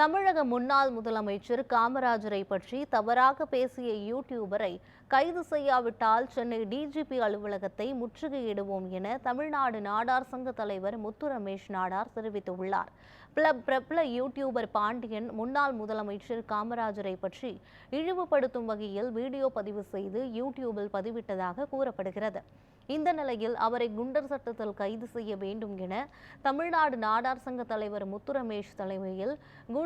தமிழக முன்னாள் முதலமைச்சர் காமராஜரை பற்றி தவறாக பேசிய யூடியூபரை கைது செய்யாவிட்டால் சென்னை டிஜிபி அலுவலகத்தை முற்றுகையிடுவோம் என தமிழ்நாடு நாடார் சங்க தலைவர் முத்து ரமேஷ் நாடார் தெரிவித்துள்ளார். பிரபல யூடியூபர் பாண்டியன் முன்னாள் முதலமைச்சர் காமராஜரை பற்றி இழிவுபடுத்தும் வகையில் வீடியோ பதிவு செய்து யூடியூபில் பதிவிட்டதாக கூறப்படுகிறது. இந்த நிலையில் அவரை குண்டர் சட்டத்தில் கைது செய்ய வேண்டும் என தமிழ்நாடு நாடார் சங்க தலைவர் முத்து ரமேஷ் தலைமையில்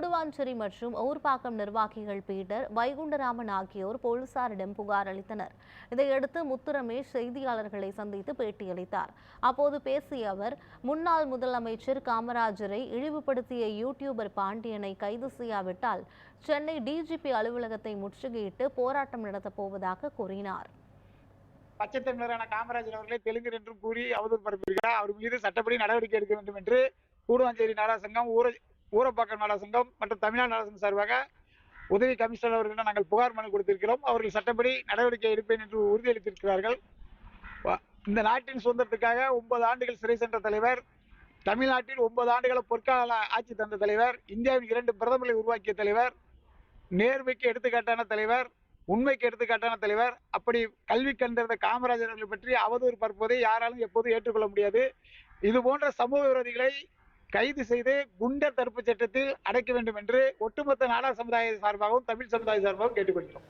கூடுவாஞ்சேரி மற்றும் ஊர்பாக்கம் நிர்வாகிகள் பீட்டர் வைகுண்டராமன் ஆகியோர் போலீசாரிடம் புகார் அளித்தனர். இதையடுத்து முத்து ரமேஷ் செய்தியாளர்களை சந்தித்து பேட்டியளித்தார். அப்போது பேசிய அவர் முன்னாள் முதலமைச்சர் காமராஜரை இழிவுபடுத்திய யூடியூபர் பாண்டியனை கைது செய்யாவிட்டால் சென்னை டிஜிபி அலுவலகத்தை முற்றுகையிட்டு போராட்டம் நடத்தப் போவதாக கூறினார். பச்சை தமிழரான காமராஜர் அவர்களை தெலுங்கர் என்றும் கூறி அவதூறு பரப்பியிருக்கிறார். அவர் மீது சட்டப்படி நடவடிக்கை எடுக்க வேண்டும் என்று கூடுவாஞ்சேரி நாடா சங்கம் ஊர ஊரப்பாக்கம் நாடா சங்கம் மற்றும் தமிழ்நாடு நாடா சங்கம் சார்பாக உதவி கமிஷனர் அவர்களிடம் நாங்கள் புகார் மனு கொடுத்திருக்கிறோம். அவர்கள் சட்டப்படி நடவடிக்கை எடுப்பேன் என்று உறுதியளித்திருக்கிறார்கள். இந்த நாட்டின் சுதந்திரத்துக்காக ஒன்பது ஆண்டுகள் சிறை சென்ற தலைவர் தமிழ்நாட்டில் ஒன்பது ஆண்டுகள பொற்கால ஆட்சி தந்த தலைவர் இந்தியாவின் இரண்டு பிரதமர்களை உருவாக்கிய தலைவர் நேர்மைக்கு எடுத்துக்காட்டான தலைவர் உண்மைக்கு எடுத்துக்காட்டான தலைவர். அப்படி கல்வி கண்டிருந்த காமராஜர் அவர்களை பற்றி அவதூறு பரப்புவதை யாராலும் எப்போதும் ஏற்றுக்கொள்ள முடியாது. இது போன்ற சமூக விரோதிகளை கைது செய்து குண்டர் தடுப்பு சட்டத்தில் அடைக்க வேண்டும் என்று ஒட்டுமொத்த நாடா சமுதாய சார்பாகவும் தமிழ் சமுதாய சார்பாகவும் கேட்டுக்கொள்கிறோம்.